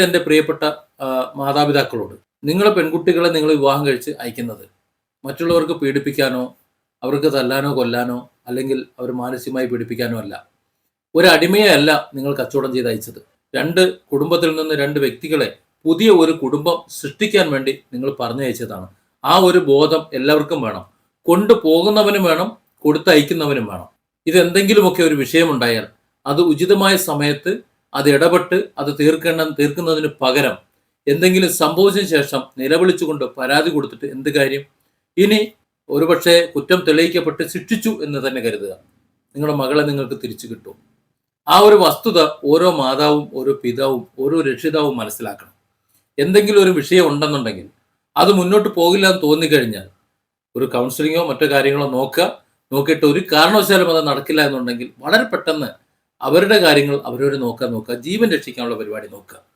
എന്റെ പ്രിയപ്പെട്ട മാതാപിതാക്കളോട്. നിങ്ങൾ പെൺകുട്ടികളെ നിങ്ങൾ വിവാഹം കഴിച്ച് അയക്കുന്നത് മറ്റുള്ളവർക്ക് പീഡിപ്പിക്കാനോ അവർക്ക് തല്ലാനോ കൊല്ലാനോ അല്ലെങ്കിൽ അവർ മാനസികമായി പീഡിപ്പിക്കാനോ അല്ല. ഒരു അടിമയല്ല നിങ്ങൾ കച്ചവടം ചെയ്ത് അയച്ചത്. രണ്ട് കുടുംബത്തിൽ നിന്ന് രണ്ട് വ്യക്തികളെ പുതിയ ഒരു കുടുംബം സൃഷ്ടിക്കാൻ വേണ്ടി നിങ്ങൾ പറഞ്ഞയച്ചതാണ് ആ ഒരു ബോധം എല്ലാവർക്കും വേണം. കൊണ്ടുപോകുന്നവനും വേണം കൊടുത്തയക്കുന്നവനും വേണം. ഇതെന്തെങ്കിലുമൊക്കെ ഒരു വിഷയമുണ്ടായാൽ അത് ഉചിതമായ സമയത്ത് അത് ഇടപെട്ട് അത് തീർക്കേണ്ട തീർക്കുന്നതിന് പകരം എന്തെങ്കിലും സംഭവിച്ചതിന് ശേഷം നിലവിളിച്ചുകൊണ്ട് പരാതി കൊടുത്തിട്ട് എന്ത് കാര്യം? ഇനി ഒരുപക്ഷെ കുറ്റം തെളിയിക്കപ്പെട്ട് ശിക്ഷിച്ചു എന്ന് തന്നെ കരുതുക. നിങ്ങളുടെ മകളെ നിങ്ങൾക്ക് തിരിച്ചു കിട്ടും. ആ ഒരു വസ്തുത ഓരോ മാതാവും ഓരോ പിതാവും ഓരോ രക്ഷിതാവും മനസ്സിലാക്കണം. എന്തെങ്കിലും ഒരു വിഷയം ഉണ്ടെന്നുണ്ടെങ്കിൽ അത് മുന്നോട്ട് പോകില്ല എന്ന് തോന്നിക്കഴിഞ്ഞാൽ ഒരു കൗൺസിലിങ്ങോ മറ്റോ കാര്യങ്ങളോ നോക്കുക. നോക്കിയിട്ട് ഒരു കാരണവശാലും അത് നടക്കില്ല എന്നുണ്ടെങ്കിൽ വളരെ പെട്ടെന്ന് അവരുടെ കാര്യങ്ങൾ അവരവർ നോക്കാൻ നോക്കുക ജീവൻ രക്ഷിക്കാനുള്ള പരിപാടി നോക്കുക.